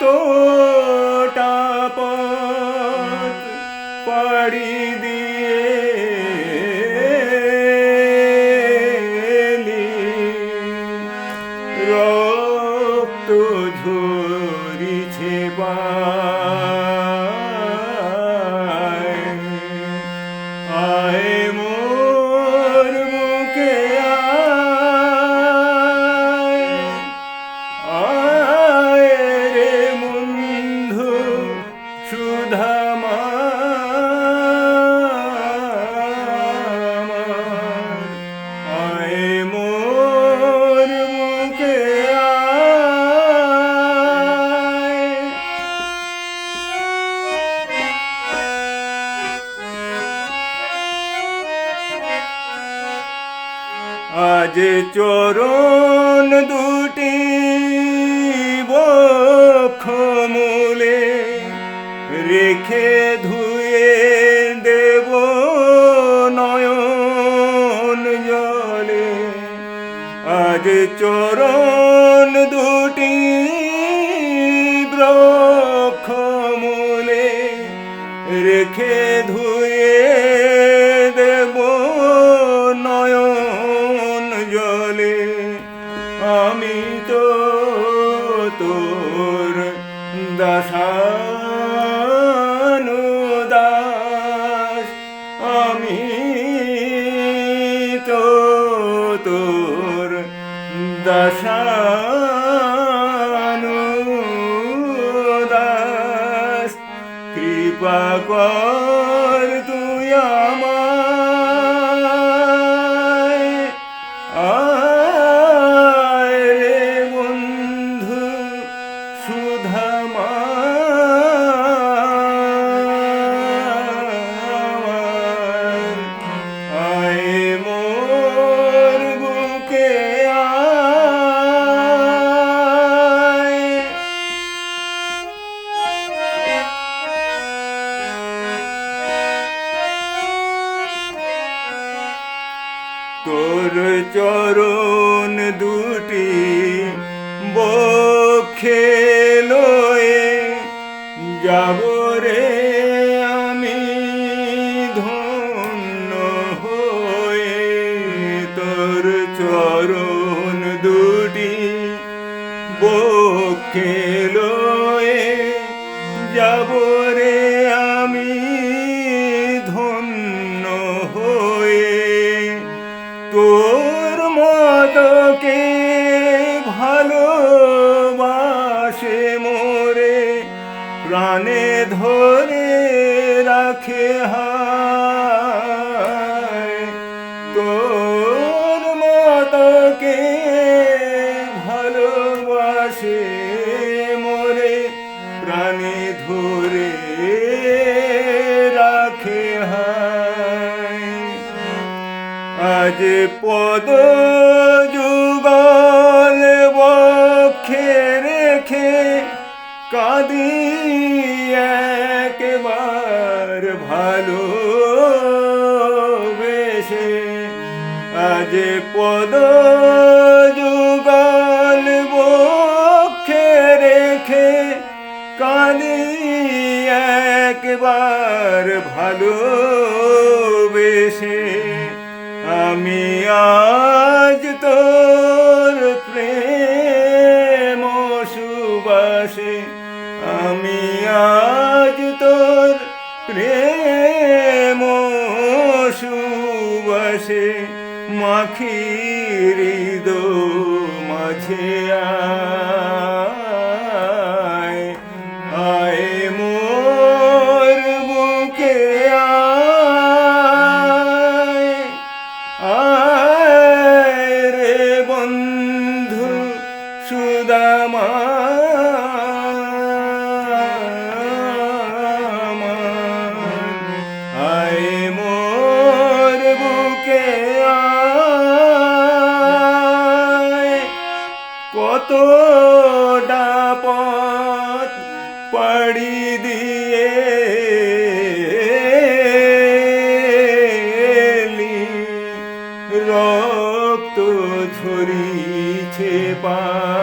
Oh. আজ চরণ দুটি বক্ষমূলে রেখে ধুয়ে দেব নয়ন জলে। আজ চরণ দুটি বক্ষমূলে রেখে ধুয়ে জলে আমি তো তোর দাসানুদাস। আমি তো তোর দাসানুদাস। কৃপা কর তুই আমায় তোর চরণ দুটি বক্ষে লয়ে যাব রে আমি ধন্য হয়ে। তোর চরণ দুটি বক্ষে লয়ে যাব রে তোর মতকে ভালোবাসে মোরে প্রাণে ধরে রাখে তোর মতকে ভালোবাসে মোরে প্রাণে ধরে আজ পদ যুগল বক্ষে রেখে কাঁদি একবার ভালো বেশে আজ পদ যুগল বক্ষে রেখে কাঁদি একবার ভালো বেশে আমি আজ তোর প্রেম সুবাসে আমি আজ তোর প্রেম সুবাসে মাখির মাঝে আয় রে বন্ধু সুদামা। কত ডাপত পাড়ি দিয়ে ঝরিছে পা।